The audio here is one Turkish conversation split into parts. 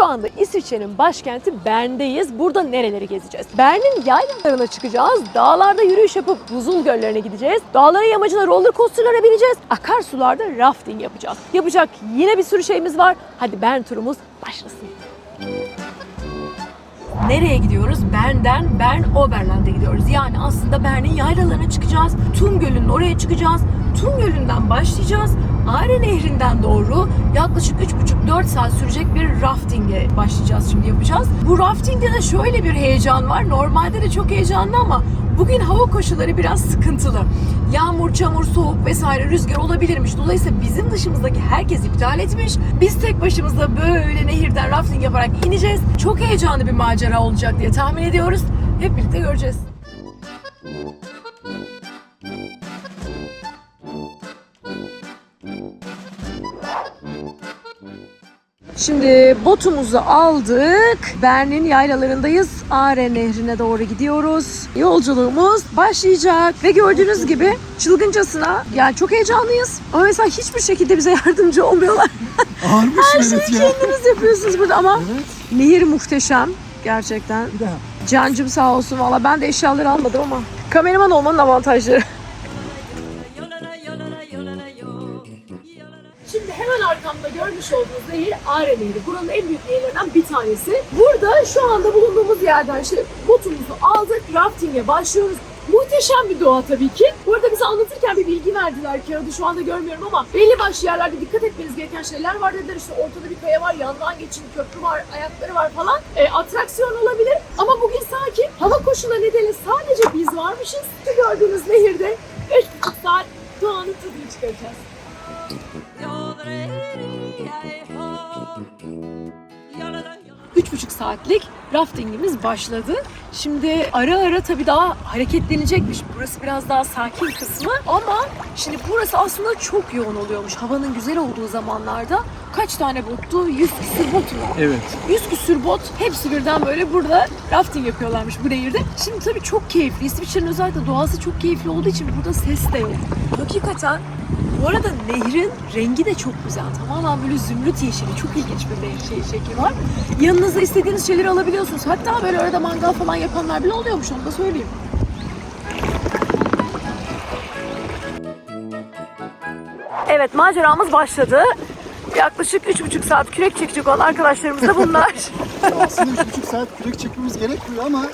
Şu anda İsviçre'nin başkenti Bern'deyiz. Burada nereleri gezeceğiz? Bern'in yaylalarına çıkacağız. Dağlarda yürüyüş yapıp buzul göllerine gideceğiz. Dağların yamacına roller coaster'lara bineceğiz. Akarsularda rafting yapacağız. Yapacak yine bir sürü şeyimiz var. Hadi Bern turumuz başlasın. Nereye gidiyoruz? Bern'den Bern Oberland'a gidiyoruz. Yani aslında Bern'in yaylalarına çıkacağız. Tum Gölü'nün oraya çıkacağız. Tum Gölü'nden başlayacağız. Are Nehri'nden doğru yaklaşık 3,5-4 saat sürecek bir rafting'e başlayacağız şimdi yapacağız. Bu raftingde de şöyle bir heyecan var. Normalde de çok heyecanlı ama bugün hava koşulları biraz sıkıntılı. Yağmur, çamur, soğuk vesaire rüzgar olabilirmiş. Dolayısıyla bizim dışımızdaki herkes iptal etmiş. Biz tek başımıza böyle nehirden rafting yaparak ineceğiz. Çok heyecanlı bir macera olacak diye tahmin ediyoruz. Hep birlikte göreceğiz. Şimdi botumuzu aldık. Bern'in yaylalarındayız. Are Nehri'ne doğru gidiyoruz. Yolculuğumuz başlayacak. Ve gördüğünüz gibi çılgıncasına yani çok heyecanlıyız. Ama mesela hiçbir şekilde bize yardımcı olmuyorlar. Ağırmış Her şeyi evet ya. kendiniz yapıyorsunuz burada ama Evet. nehir muhteşem. Gerçekten. Bir daha. Cancım sağ olsun valla ben de eşyaları almadım ama. Kameraman olmanın avantajları. Şimdi hemen arkamda görmüş olduğunuz nehir Are Nehri. Buranın en büyük nehirlerinden bir tanesi. Burada şu anda bulunduğumuz yerden işte botumuzu aldık, rafting'e başlıyoruz. Muhteşem bir doğa tabii ki. Bu arada bize anlatırken bir bilgi verdiler kağıdı şu anda görmüyorum ama belli başlı yerlerde dikkat etmeniz gereken şeyler var dediler. İşte ortada bir kaya var, yandan geçin, köprü var, ayakları var falan. E, atraksiyon olabilir ama bugün sakin. Hava koşulları nedeniyle sadece biz varmışız. Şu gördüğünüz nehirde 3,5 saat doğanın tadını çıkaracağız. Üç buçuk saatlik raftingimiz başladı. Şimdi ara ara tabii daha hareketlenecekmiş. Burası biraz daha sakin kısmı ama şimdi burası aslında çok yoğun oluyormuş. Havanın güzel olduğu zamanlarda kaç tane bottu? 100 küsür bot mu? Evet. 100 küsür bot hepsi birden böyle burada rafting yapıyorlarmış bu nehirde. Şimdi tabii çok keyifli. İsviçre'nin özellikle doğası çok keyifli olduğu için burada ses de yok. Hakikaten bu arada nehrin rengi de çok güzel. Tamamen böyle zümrüt yeşili. Çok ilginç bir renk şey, şekli var. Yanınıza istediğiniz şeyleri alabiliyorsunuz. Hatta böyle arada mangal falan yapanlar bile oluyormuş onu da söyleyeyim. Evet maceramız başladı. Yaklaşık 3,5 saat kürek çekecek olan arkadaşlarımız da bunlar. Aslında üç buçuk saat kürek çekmemiz gerekmiyor ama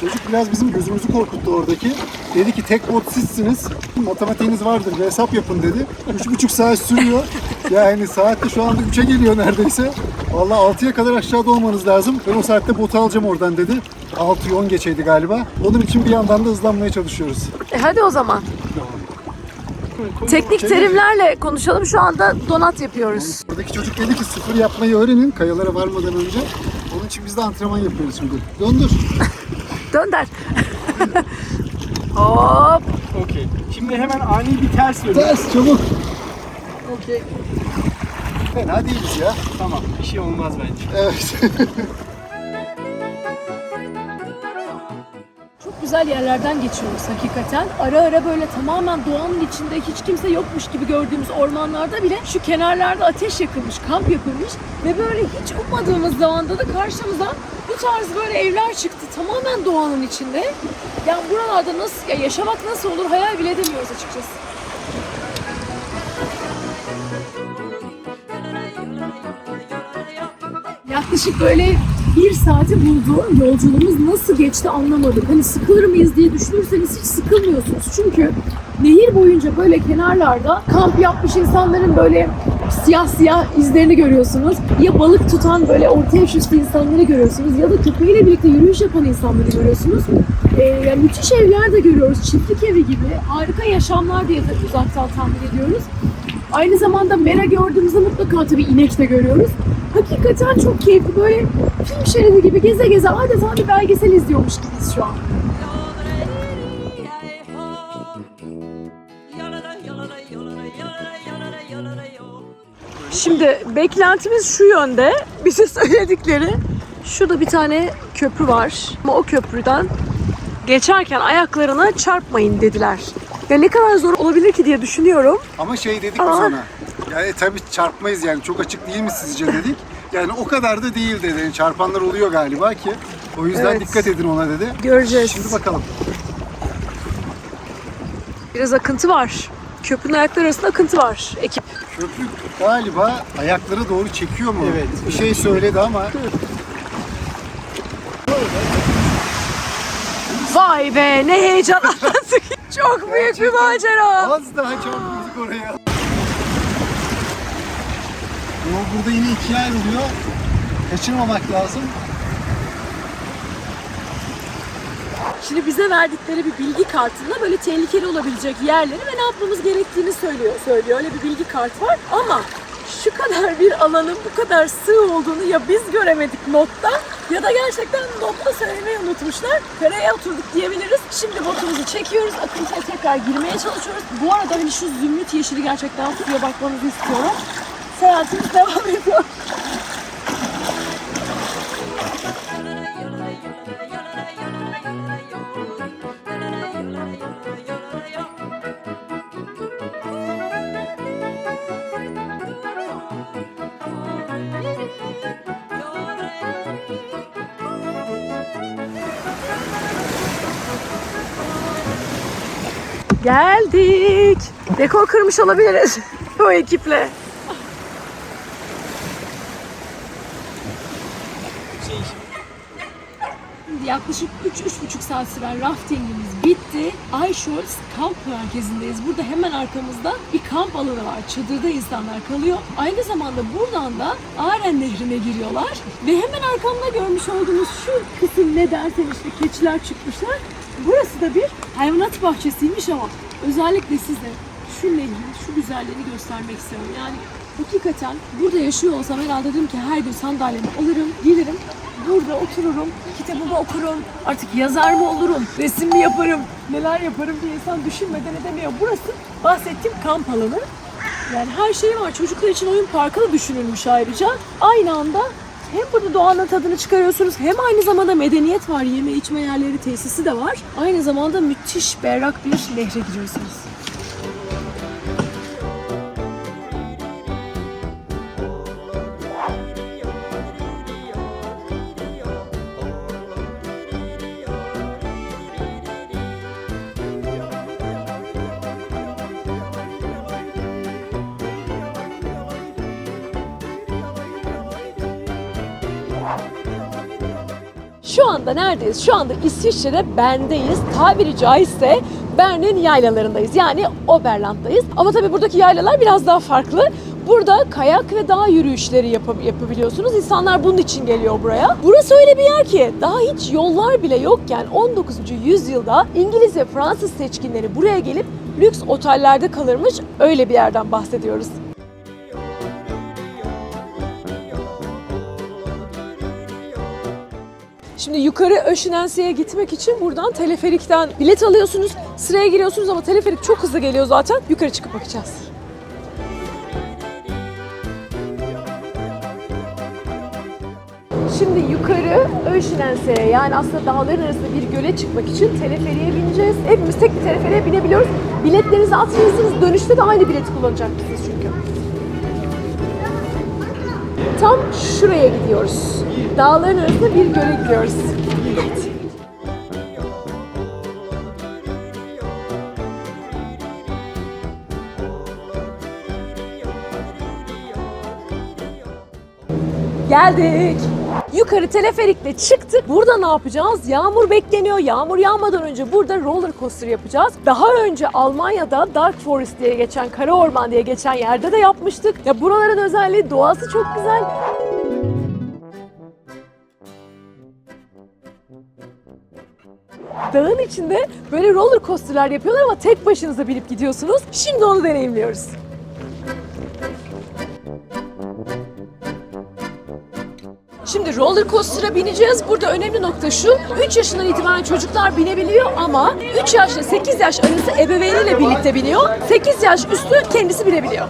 çocuk biraz bizim gözümüzü korkuttu oradaki. Dedi ki tek bot sizsiniz. Matematiğiniz vardır bir hesap yapın dedi. Üç buçuk saat sürüyor. Yani saatte şu anda 3'e geliyor neredeyse. Vallahi 6'ya kadar aşağıda olmanız lazım. Ben o saatte botu alacağım oradan dedi. 6'yı 10 geçeydi galiba. Onun için bir yandan da hızlanmaya çalışıyoruz. E hadi o zaman. Teknik terimlerle konuşalım. Şu anda donat yapıyoruz. Buradaki çocuk dedi ki sıfır yapmayı öğrenin kayalara varmadan önce. Onun için biz de antrenman yapıyoruz şimdi. Döndür. Dönder. Hop. Okey. Şimdi hemen ani bir ters verin. Ters çabuk. Okey. Fena değiliz ya. Tamam. Bir şey olmaz bence. Evet. güzel yerlerden geçiyoruz hakikaten. Ara ara böyle tamamen doğanın içinde hiç kimse yokmuş gibi gördüğümüz ormanlarda bile şu kenarlarda ateş yakılmış, kamp yapılmış ve böyle hiç ummadığımız zamanda da karşımıza bu tarz böyle evler çıktı. Tamamen doğanın içinde. Yani buralarda nasıl, ya yaşamak nasıl olur hayal bile edemiyoruz açıkçası. Yaklaşık böyle bir saati buldu. Yolculuğumuz nasıl geçti anlamadık. Hani sıkılır mıyız diye düşünürseniz hiç sıkılmıyorsunuz. Çünkü nehir boyunca böyle kenarlarda kamp yapmış insanların böyle siyah siyah izlerini görüyorsunuz. Ya balık tutan böyle orta yaş üstü insanları görüyorsunuz ya da köpeğiyle birlikte yürüyüş yapan insanları görüyorsunuz. Ee, yani müthiş evler de görüyoruz. Çiftlik evi gibi. Harika yaşamlar diye tabii uzaktan tahmin ediyoruz. Aynı zamanda mera gördüğümüzde mutlaka tabii inek de görüyoruz. Hakikaten çok keyifli böyle film şeridi gibi geze geze adeta bir belgesel izliyormuş gibiyiz şu an. Şimdi beklentimiz şu yönde. Bize söyledikleri şurada bir tane köprü var. Ama o köprüden geçerken ayaklarına çarpmayın dediler. Ya ne kadar zor olabilir ki diye düşünüyorum. Ama şey dedik Aa. ona. Yani tabii çarpmayız yani çok açık değil mi sizce dedik. Yani o kadar da değil dedi. Yani çarpanlar oluyor galiba ki. O yüzden Evet. dikkat edin ona dedi. Göreceğiz. Şimdi bakalım. Biraz akıntı var. Köprünün ayakları arasında akıntı var. Ekip. Köprü galiba ayakları doğru çekiyor mu? Evet. Bir şey söyledi ama Vay be ne heyecan anlattık. Çok büyük bir macera. az daha çarpıyorduk oraya. Yol burada yine ikiye ayrılıyor. Kaçırmamak lazım. Şimdi bize verdikleri bir bilgi kartında böyle tehlikeli olabilecek yerleri ve ne yapmamız gerektiğini söylüyor. Söylüyor öyle bir bilgi kart var ama şu kadar bir alanın bu kadar sığ olduğunu ya biz göremedik notta ya da gerçekten notta söylemeyi unutmuşlar. Karaya oturduk diyebiliriz. Şimdi botumuzu çekiyoruz. Akıntıya tekrar girmeye çalışıyoruz. Bu arada hani şu zümrüt yeşili gerçekten suya bakmanızı istiyorum. Seyahatimiz devam ediyor. Geldik. Dekor kırmış olabiliriz o ekiple. Yaklaşık 3-3,5 saat süren raftingimiz bitti. Ayşols kamp merkezindeyiz. Burada hemen arkamızda bir kamp alanı var. Çadırda insanlar kalıyor. Aynı zamanda buradan da Aren Nehri'ne giriyorlar. Ve hemen arkamda görmüş olduğunuz şu kısım ne derseniz işte keçiler çıkmışlar. Burası da bir hayvanat bahçesiymiş ama özellikle size şu nehrin şu güzelliğini göstermek istiyorum. Yani hakikaten burada yaşıyor olsam herhalde dedim ki her gün sandalyemi alırım, gelirim, burada otururum, kitabımı okurum, artık yazar mı olurum, resim mi yaparım, neler yaparım diye insan düşünmeden edemiyor. Burası bahsettiğim kamp alanı. Yani her şey var. Çocuklar için oyun parkı da düşünülmüş ayrıca. Aynı anda hem burada doğanın tadını çıkarıyorsunuz hem aynı zamanda medeniyet var. Yeme içme yerleri tesisi de var. Aynı zamanda müthiş berrak bir nehre giriyorsunuz. Şu anda neredeyiz? Şu anda İsviçre'de Bern'deyiz. Tabiri caizse Bern'in yaylalarındayız. Yani Oberland'dayız. Ama tabii buradaki yaylalar biraz daha farklı. Burada kayak ve dağ yürüyüşleri yap- yapabiliyorsunuz. İnsanlar bunun için geliyor buraya. Burası öyle bir yer ki daha hiç yollar bile yokken 19. yüzyılda İngiliz ve Fransız seçkinleri buraya gelip lüks otellerde kalırmış. Öyle bir yerden bahsediyoruz. Şimdi yukarı Öşinense'ye gitmek için buradan teleferikten bilet alıyorsunuz. Sıraya giriyorsunuz ama teleferik çok hızlı geliyor zaten. Yukarı çıkıp bakacağız. Şimdi yukarı Öşinense'ye yani aslında dağların arasında bir göle çıkmak için teleferiğe bineceğiz. Hepimiz tek bir teleferiğe binebiliyoruz. Biletlerinizi atıyorsunuz. Dönüşte de aynı bileti kullanacaksınız çünkü. Tam şuraya gidiyoruz. Dağların arasında bir göle gidiyoruz. Evet. Geldik. Yukarı teleferikle çıktık. Burada ne yapacağız? Yağmur bekleniyor. Yağmur yağmadan önce burada roller coaster yapacağız. Daha önce Almanya'da Dark Forest diye geçen, Kara Orman diye geçen yerde de yapmıştık. Ya buraların özelliği doğası çok güzel. Dağın içinde böyle roller coasterlar yapıyorlar ama tek başınıza binip gidiyorsunuz. Şimdi onu deneyimliyoruz. Şimdi roller coaster'a bineceğiz. Burada önemli nokta şu. 3 yaşından itibaren çocuklar binebiliyor ama 3 yaşla 8 yaş arası ebeveyniyle birlikte biniyor. 8 yaş üstü kendisi binebiliyor.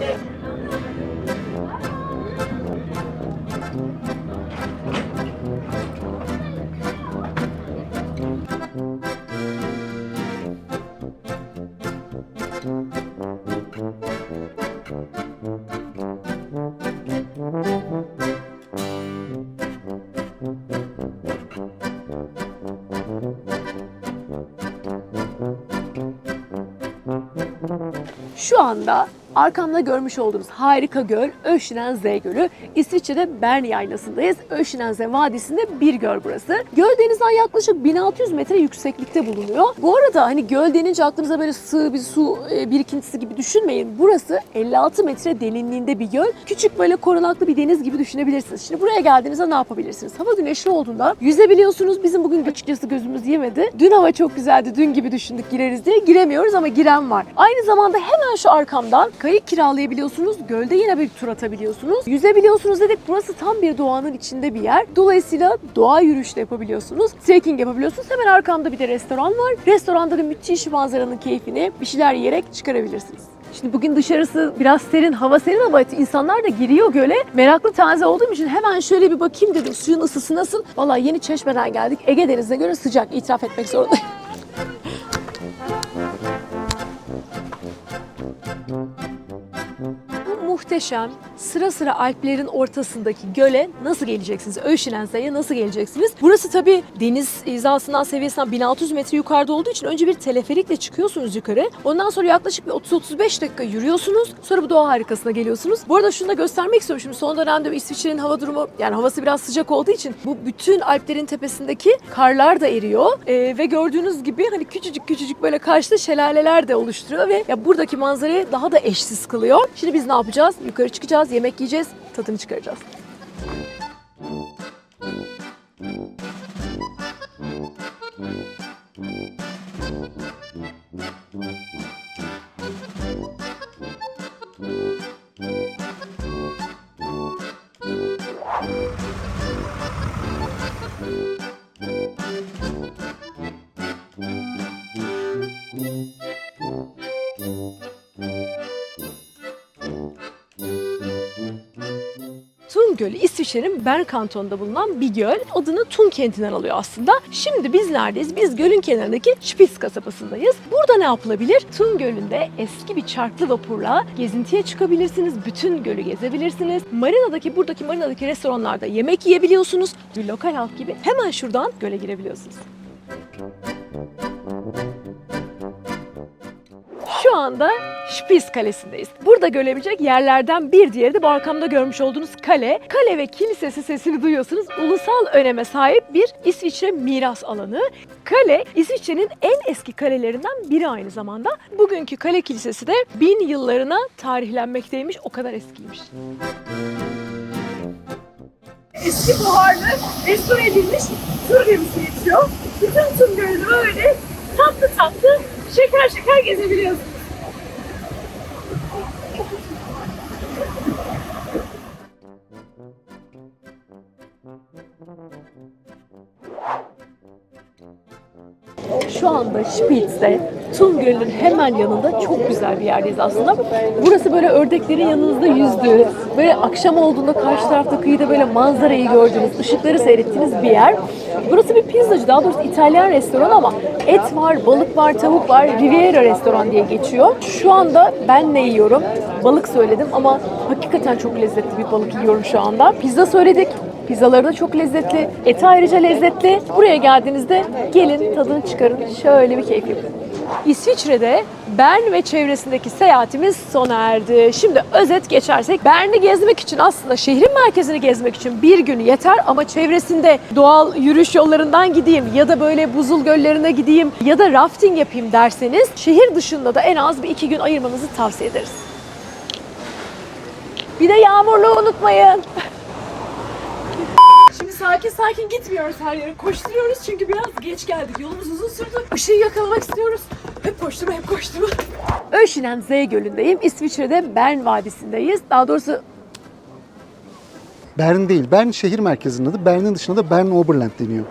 Şu anda arkamda görmüş olduğunuz harika göl Öşinenze Gölü. İsviçre'de Bern Yaylası'ndayız. Öşinenze Vadisi'nde bir göl burası. Göl denizden yaklaşık 1600 metre yükseklikte bulunuyor. Bu arada hani göl denince aklınıza böyle sığ bir su e, birikintisi gibi düşünmeyin. Burası 56 metre derinliğinde bir göl. Küçük böyle korunaklı bir deniz gibi düşünebilirsiniz. Şimdi buraya geldiğinizde ne yapabilirsiniz? Hava güneşli olduğunda yüzebiliyorsunuz. Bizim bugün açıkçası gözümüz yemedi. Dün hava çok güzeldi. Dün gibi düşündük gireriz diye. Giremiyoruz ama giren var. Aynı zamanda hemen şu arkamdan kayık kiralayabiliyorsunuz. Gölde yine bir tur atabiliyorsunuz. Yüzebiliyorsunuz dedik. Burası tam bir doğanın içinde bir yer. Dolayısıyla doğa yürüyüşü de yapabiliyorsunuz. Trekking yapabiliyorsunuz. Hemen arkamda bir de restoran var. Restoranda da müthiş manzaranın keyfini bir şeyler yiyerek çıkarabilirsiniz. Şimdi bugün dışarısı biraz serin, hava serin ama insanlar da giriyor göle. Meraklı taze olduğum için hemen şöyle bir bakayım dedim. Suyun ısısı nasıl? Vallahi yeni çeşmeden geldik. Ege Denizi'ne göre sıcak. itiraf etmek zorundayım. Muhteşem sıra sıra Alplerin ortasındaki göle nasıl geleceksiniz? Öşinense'ye nasıl geleceksiniz? Burası tabii deniz hizasından seviyesinden 1600 metre yukarıda olduğu için önce bir teleferikle çıkıyorsunuz yukarı. Ondan sonra yaklaşık bir 30-35 dakika yürüyorsunuz. Sonra bu doğa harikasına geliyorsunuz. Bu arada şunu da göstermek istiyorum. Şimdi son dönemde İsviçre'nin hava durumu yani havası biraz sıcak olduğu için bu bütün Alplerin tepesindeki karlar da eriyor. Ee, ve gördüğünüz gibi hani küçücük küçücük böyle karşıda şelaleler de oluşturuyor ve ya buradaki manzarayı daha da eşsiz kılıyor. Şimdi biz ne yapacağız? Yukarı çıkacağız, yemek yiyeceğiz, tadını çıkaracağız. Thun Gölü İsviçre'nin Bern kantonunda bulunan bir göl. Adını Thun kentinden alıyor aslında. Şimdi biz neredeyiz? Biz gölün kenarındaki Spitz kasabasındayız. Burada ne yapılabilir? Thun Gölü'nde eski bir çarklı vapurla gezintiye çıkabilirsiniz. Bütün gölü gezebilirsiniz. Marinadaki buradaki marinadaki restoranlarda yemek yiyebiliyorsunuz. Bir lokal halk gibi hemen şuradan göle girebiliyorsunuz. Şu anda Spitz Kalesi'ndeyiz. Burada görebilecek yerlerden bir diğeri de bu arkamda görmüş olduğunuz kale. Kale ve kilisesi sesini duyuyorsunuz. Ulusal öneme sahip bir İsviçre miras alanı. Kale İsviçre'nin en eski kalelerinden biri aynı zamanda. Bugünkü kale kilisesi de bin yıllarına tarihlenmekteymiş. O kadar eskiymiş. Eski buharlı, restore edilmiş tur gemisi geçiyor. Bütün tur gölü böyle tatlı tatlı şeker şeker gezebiliyorsunuz. Şu anda Spitz'te Tun Gölü'nün hemen yanında çok güzel bir yerdeyiz aslında. Burası böyle ördeklerin yanınızda yüzdüğü, böyle akşam olduğunda karşı tarafta kıyıda böyle manzarayı gördüğünüz, ışıkları seyrettiğiniz bir yer. Burası bir pizzacı, daha doğrusu İtalyan restoran ama et var, balık var, tavuk var. Riviera restoran diye geçiyor. Şu anda ben ne yiyorum? Balık söyledim ama hakikaten çok lezzetli bir balık yiyorum şu anda. Pizza söyledik. Pizzaları da çok lezzetli. Eti ayrıca lezzetli. Buraya geldiğinizde gelin tadını çıkarın. Şöyle bir keyif yapın. İsviçre'de Bern ve çevresindeki seyahatimiz sona erdi. Şimdi özet geçersek Bern'i gezmek için aslında şehrin merkezini gezmek için bir gün yeter ama çevresinde doğal yürüyüş yollarından gideyim ya da böyle buzul göllerine gideyim ya da rafting yapayım derseniz şehir dışında da en az bir iki gün ayırmanızı tavsiye ederiz. Bir de yağmurluğu unutmayın. Sakin sakin gitmiyoruz her yere. Koşturuyoruz çünkü biraz geç geldik. Yolumuz uzun sürdü. Işığı yakalamak istiyoruz. Hep koşturma, hep koşturma. Öşinen Z Gölü'ndeyim. İsviçre'de Bern Vadisi'ndeyiz. Daha doğrusu Bern değil. Bern şehir merkezinin adı. Bern'in dışında da Bern Oberland deniyor.